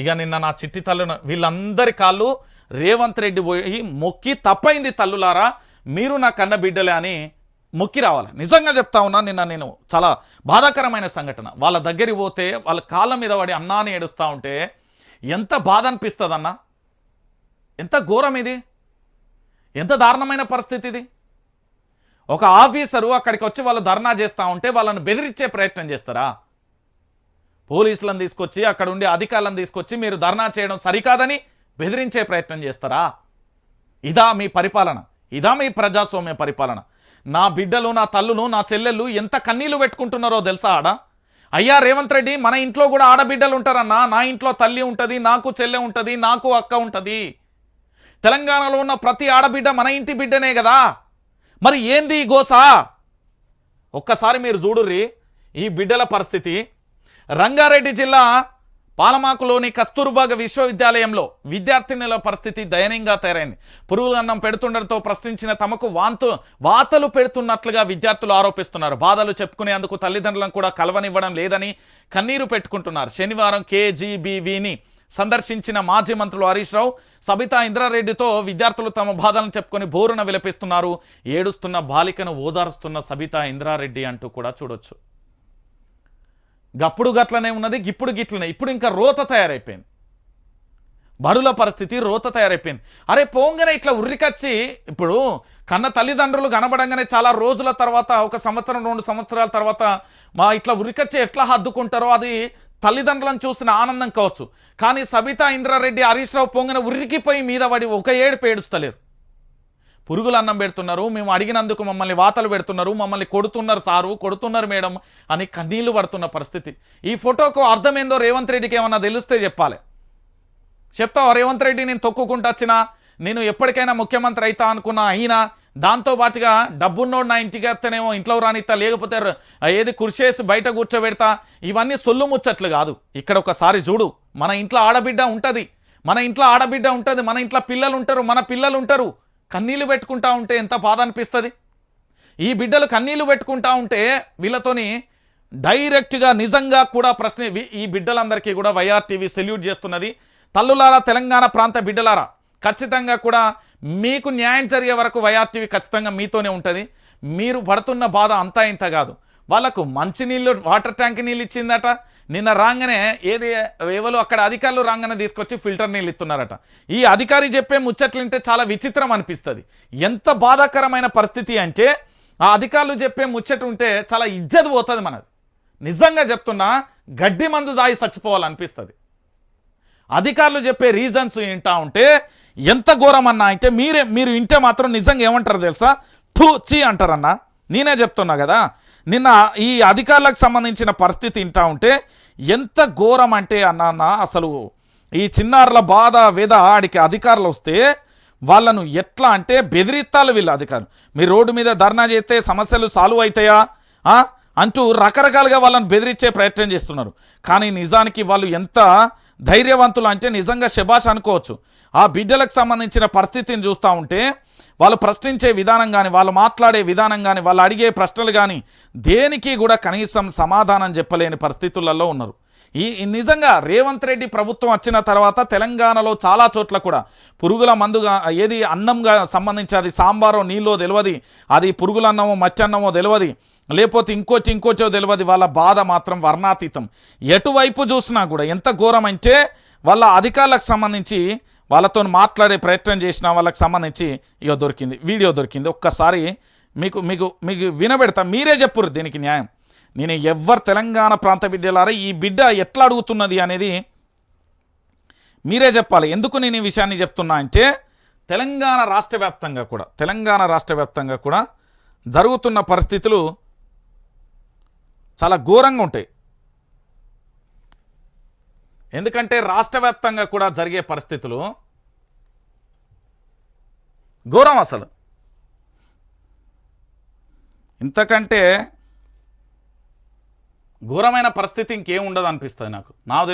ఇక నిన్న నా చిట్టి తల్లును వీళ్ళందరి కాళ్ళు రేవంత్ రెడ్డి పోయి మొక్కి తప్పైంది తల్లులారా మీరు నా కన్న బిడ్డలే అని మొక్కి రావాలి. నిజంగా చెప్తా ఉన్నా నిన్న నేను చాలా బాధాకరమైన సంఘటన. వాళ్ళ దగ్గరికి పోతే వాళ్ళ కాళ్ళ మీద పడి అన్నాని ఏడుస్తూ ఉంటే ఎంత బాధ అనిపిస్తుంది ఎంత ఘోరం ఇది? ఎంత దారుణమైన పరిస్థితి ఇది? ఒక ఆఫీసరు అక్కడికి వచ్చి వాళ్ళు ధర్నా చేస్తూ ఉంటే వాళ్ళని బెదిరించే ప్రయత్నం చేస్తారా? పోలీసులను తీసుకొచ్చి అక్కడ ఉండే అధికారులను తీసుకొచ్చి మీరు ధర్నా చేయడం సరికాదని బెదిరించే ప్రయత్నం చేస్తారా? ఇదా మీ పరిపాలన. ఇదా మీ ప్రజాస్వామ్య పరిపాలన. నా బిడ్డలు నా తల్లులు నా చెల్లెళ్ళు ఎంత కన్నీళ్ళు పెట్టుకుంటున్నారో తెలుసా ఆడ? అయ్యా రేవంత్ రెడ్డి మన ఇంట్లో కూడా ఆడబిడ్డలు ఉంటారన్నా నా ఇంట్లో తల్లి ఉంటుంది నాకు చెల్లె ఉంటుంది నాకు అక్క ఉంటుంది. తెలంగాణలో ఉన్న ప్రతి ఆడబిడ్డ మన ఇంటి బిడ్డనే కదా. మరి ఏంది గోసా? ఒక్కసారి మీరు చూడుర్రి ఈ బిడ్డల పరిస్థితి రంగారెడ్డి జిల్లా పాలమాకులోని కస్తూర్బాగ విశ్వవిద్యాలయంలో విద్యార్థినుల పరిస్థితి దయనీయంగా తయారైంది. పురుగులు అన్నం పెడుతుండటంతో ప్రశ్నించిన తమకు వాంతు వాతలు పెడుతున్నట్లుగా విద్యార్థులు ఆరోపిస్తున్నారు. బాధలు చెప్పుకునేందుకు తల్లిదండ్రులను కూడా కలవనివ్వడం లేదని కన్నీరు పెట్టుకుంటున్నారు. శనివారం కేజీబీవీని సందర్శించిన మాజీ మంత్రులు హరీష్ రావు సబితా ఇంద్రారెడ్డితో విద్యార్థులు తమ బాధలను చెప్పుకొని బోరున విలపిస్తున్నారు. ఏడుస్తున్న బాలికను ఓదారుస్తున్న సబితా ఇంద్రారెడ్డి అంటూ కూడా చూడొచ్చు. గప్పుడు గట్లనే ఉన్నది గిప్పుడు గిట్లనే. ఇప్పుడు ఇంకా రోత తయారైపోయింది. బరుల పరిస్థితి రోత తయారైపోయింది. అరే పోంగానే ఇట్లా ఉర్రికచ్చి ఇప్పుడు కన్న తల్లిదండ్రులు కనబడంగానే చాలా రోజుల తర్వాత ఒక సంవత్సరం రెండు సంవత్సరాల తర్వాత మా ఇట్లా ఉరికచ్చి ఎట్లా హద్దుకుంటారో అది తల్లిదండ్రులను చూసిన ఆనందం కావచ్చు. కానీ సబితా ఇంద్రారెడ్డి హరీష్ రావు పొంగన ఉరికిపోయి మీద పడి ఒక ఏడు పేడుస్తలేరు పురుగులు అన్నం పెడుతున్నారు మేము అడిగినందుకు మమ్మల్ని వాతలు పెడుతున్నారు మమ్మల్ని కొడుతున్నారు సారు కొడుతున్నారు మేడం అని కన్నీళ్ళు పడుతున్న పరిస్థితి. ఈ ఫోటోకు అర్థమైందో రేవంత్ రెడ్డికి ఏమన్నా తెలిస్తే చెప్పాలి. చెప్తావు? రేవంత్ రెడ్డి నేను తొక్కుకుంటూ వచ్చినా నేను ఎప్పటికైనా ముఖ్యమంత్రి అవుతా అనుకున్నా అయినా దాంతోపాటుగా డబ్బున్నోడు నా ఇంటికి వస్తేనేమో ఇంట్లో రానిస్తా లేకపోతే ఏది కుర్చేసి బయట కూర్చోబెడతా ఇవన్నీ సొల్లు ముచ్చట్లు కాదు. ఇక్కడ ఒకసారి చూడు మన ఇంట్లో ఆడబిడ్డ ఉంటుంది. మన ఇంట్లో ఆడబిడ్డ ఉంటుంది మన ఇంట్లో పిల్లలు ఉంటారు మన పిల్లలు ఉంటారు. కన్నీళ్ళు పెట్టుకుంటా ఉంటే ఎంత బాధ అనిపిస్తుంది ఈ బిడ్డలు కన్నీళ్ళు పెట్టుకుంటా ఉంటే వీళ్ళతోని డైరెక్ట్గా నిజంగా కూడా ప్రశ్న ఈ బిడ్డలందరికీ కూడా వైఆర్ టీవీ సెల్యూట్ చేస్తున్నది. తల్లులారా తెలంగాణ ప్రాంత బిడ్డలారా ఖచ్చితంగా కూడా మీకు న్యాయం జరిగే వరకు వైఆర్ టీవీ ఖచ్చితంగా మీతోనే ఉంటుంది. మీరు పడుతున్న బాధ అంతా ఇంత కాదు. వాళ్ళకు మంచినీళ్ళు వాటర్ ట్యాంక్ నీళ్ళు ఇచ్చిందట. నిన్న రాగానే ఏది ఎవరు అక్కడ అధికారులు రాగానే తీసుకొచ్చి ఫిల్టర్ నీళ్ళు ఇస్తున్నారట. ఈ అధికారి చెప్పే ముచ్చట్లుంటే చాలా విచిత్రం అనిపిస్తుంది. ఎంత బాధాకరమైన పరిస్థితి అంటే ఆ అధికారులు చెప్పే ముచ్చట ఉంటే చాలా ఇజ్జత్ పోతుంది మనది. నిజంగా చెప్తున్నా గడ్డి మందు దాయి చచ్చిపోవాలనిపిస్తుంది. అధికారులు చెప్పే రీజన్స్ వింటా ఉంటే ఎంత ఘోరమన్నా అంటే మీరే మీరు వింటే మాత్రం నిజంగా ఏమంటారు తెలుసా? థూ చీ అంటారన్నా. నేనే చెప్తున్నా కదా నిన్న ఈ అధికారులకు సంబంధించిన పరిస్థితి వింటా ఉంటే ఎంత ఘోరం అంటే అన్న అసలు ఈ చిన్నారుల బాధ వేద ఆడికి అధికారులు వస్తే వాళ్ళను ఎట్లా అంటే బెదిరిత్తాలు వీళ్ళు అధికారులు. మీరు రోడ్డు మీద ధర్నా చేస్తే సమస్యలు సాల్వ్ అవుతాయా అంటూ రకరకాలుగా వాళ్ళని బెదిరించే ప్రయత్నం చేస్తున్నారు. కానీ నిజానికి వాళ్ళు ఎంత ధైర్యవంతులు అంటే నిజంగా శభాష్ అనుకోవచ్చు. ఆ బిడ్డలకు సంబంధించిన పరిస్థితిని చూస్తూ ఉంటే వాళ్ళు ప్రశ్నించే విధానం కానీ వాళ్ళు మాట్లాడే విధానం కానీ వాళ్ళు అడిగే ప్రశ్నలు కానీ దేనికి కూడా కనీసం సమాధానం చెప్పలేని పరిస్థితులలో ఉన్నారు. ఈ నిజంగా రేవంత్ రెడ్డి ప్రభుత్వం వచ్చిన తర్వాత తెలంగాణలో చాలా చోట్ల కూడా పురుగుల మందుగా ఏది అన్నంగా సంబంధించి అది సాంబారో నీళ్ళో తెలియదు అది పురుగులన్నమో మచ్చన్నమో తెలియదు లేకపోతే ఇంకోటి ఇంకోచో తెలియదు వాళ్ళ బాధ మాత్రం వర్ణాతీతం. ఎటువైపు చూసినా కూడా ఎంత ఘోరం అంటే వాళ్ళ అధికారులకు సంబంధించి వాళ్ళతో మాట్లాడే ప్రయత్నం చేసిన వాళ్ళకి సంబంధించి ఇక దొరికింది. వీడియో దొరికింది. ఒక్కసారి మీకు మీకు మీకు వినబెడతా. మీరే చెప్పురు దీనికి న్యాయం. నేను ఎవ్వరు తెలంగాణ ప్రాంత బిడ్డలారా ఈ బిడ్డ ఎట్లా అడుగుతున్నది అనేది మీరే చెప్పాలి. ఎందుకు నేను ఈ విషయాన్ని చెప్తున్నా అంటే తెలంగాణ రాష్ట్ర వ్యాప్తంగా కూడా తెలంగాణ రాష్ట్ర వ్యాప్తంగా కూడా జరుగుతున్న పరిస్థితులు చాలా ఘోరంగా ఉంటాయి. ఎందుకంటే రాష్ట్ర వ్యాప్తంగా కూడా జరిగే పరిస్థితులు ఘోరం అసలు. ఇంతకంటే ఘోరమైన పరిస్థితి ఇంకేం ఉండదు అనిపిస్తుంది నాకు. నా